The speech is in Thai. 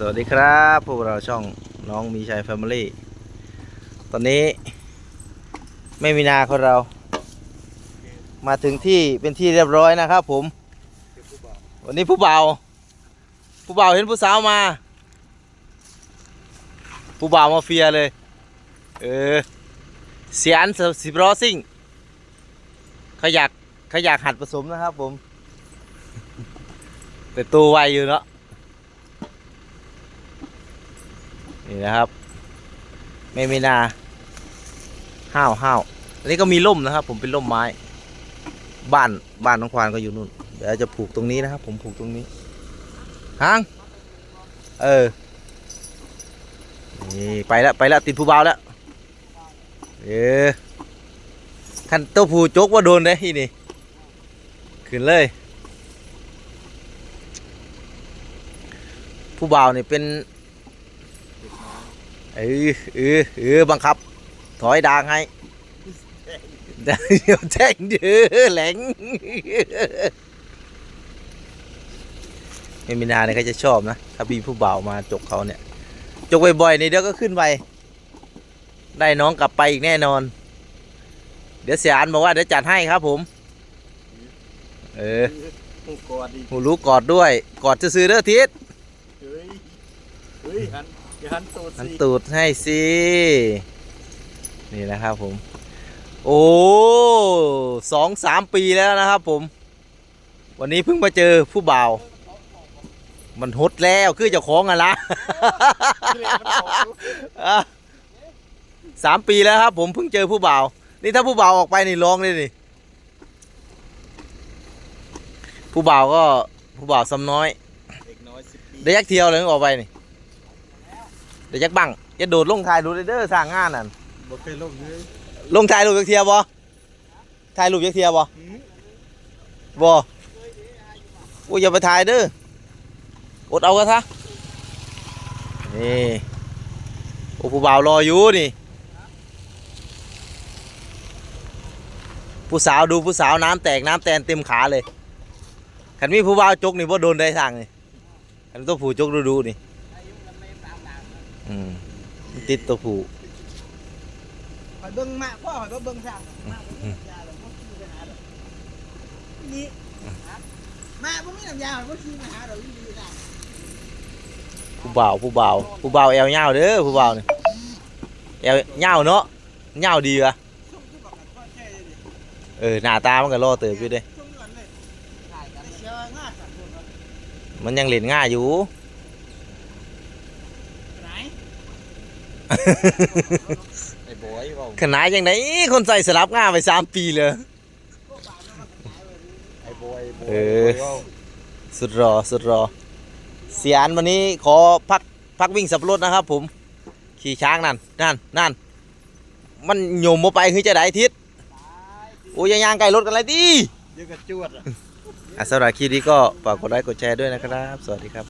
สวัสดีครับพวกเราช่องน้องมีชัยแฟมิลี่ ตอนนี้ ไม่มีนาของเรา มาถึงที่เป็นที่เรียบร้อยนะครับผม วันนี้ผู้เบาผู้เบาเห็นผู้สาวมา ผู้เบามาเฟียเลย เออเสียนสิบล้อซิ่งเขาอยากเขาอยากหัดผสมนะครับผม แต่ตัวไวอยู่เนาะ นี่นะครับไม่มีนาห้าวห้าวอันนี้ก็มีร่มนะครับ ผมเป็นร่มไม้ บ้านบ้านน้องควานก็อยู่นู่น เดี๋ยวจะผูกตรงนี้นะครับ ผมผูกตรงนี้หางเออนี่ไปแล้วไปแล้วติดผู้เบาวแล้วเออคันตัวผู้จกว่าโดนได้ที่นี่ขึ้นเลย ผู้บ่าวนี่เป็น เออเออเออบังคับ ถอยดางให้เดี๋ยวแจ้งเดือแหลงไม่มีนาเนี่ยเขาจะชอบนะ ถ้ามีผู้บ่าวมาจกเขาเนี่ย จกบ่อยๆนี่เดี๋ยวก็ขึ้นไป ได้น้องกลับไปอีกแน่นอน เดี๋ยวเสียอันบอกว่าเดี๋ยวจัดให้ครับผม เออหูกอดดิหูรู้กอดด้วย กอดจะซื้อๆเด้อทิศเฮ้ย เฮ้ยหันอย่าหันตูดหันสิตูดให้สินี่นะครับผม โอ้สองสามปีแล้วนะครับผม วันนี้เพิ่งมาเจอผู้บ่าว มันฮดแล้วคือเจ้าของอะละอะสามปีแล้วครับ ผมเพิ่งเจอผู้บ่าว นี่ถ้าผู้บ่าวออกไปนี่ร้องเลยนี่ ผู้บ่าวก็ผู้บ่าวซ้ำน้อย เด็กน้อยสิบปี ได้ยักเที่ยวเลยออกไปนี่ ได้ยักบังจะโดดลงถ่ายรูปเด้อสร้างงานนั่นบ่เคยลงเลยลงถ่ายรูปยักเที่ยวบ่ถ่ายรูปยักเที่ยวบ่หืมบ่โอ้ยอย่าไปถ่ายเด้ออดเอาก็ซะนี่โอ้ผู้บ่าวรออยู่นี่ ผู้สาวดูผู้สาวน้ำแตกน้ำแตนเต็มขาเลยขันมีผู้บ่าวจกนี่บ่โดนได้ทางนี่ขันตัวผู้จกดูดูๆนี่ อืมติดตัวผู้หอยเบิ้งมาพ่อหอยเบิ้งสั่งมาบ่มีน้ำยาหรอกบ่ขี้ไปหาดอกนี่มาบ่มีน้ำยาหรอกบ่ขี้ไปหาดอกนี่นะผู้บ่าวผู้บ่าวผู้บ่าวแอวเงาวเด้อผู้บ่าวนี่แอวเงาวเนาะเงาวดีวะส่งที่บอกกันพ่อแช่เลยดิเออหน้าตามันก็รอเติบอยู่เด้ส่งเงินเลยได้กันเชียวง่าสัตว์คนละมันยังเล่นง่ายอยู่ ไหน ไอ้บอยเปล่าขนาดยังไงคนใส่สลับง่ายไปสามปีเลยพวกบ่าวมันมาขายไว้ดิไอ้บอยบอยเออบยว้าสุดรอสุดรอเสียนวันนี้ขอพักพักวิ่งสับปะรถนะครับ ผม ขี่ช้างนั่นนั่นนั่นมันโยมมาไปคือจะได้ทิศโอ้ยย่างๆไกลรถกันเลยดิเดี๋ยวกระจวดอะ อะสำหรับคลิปนี้ก็ฝากกดไลค์กดแชร์ด้วยนะครับ สวัสดีครับ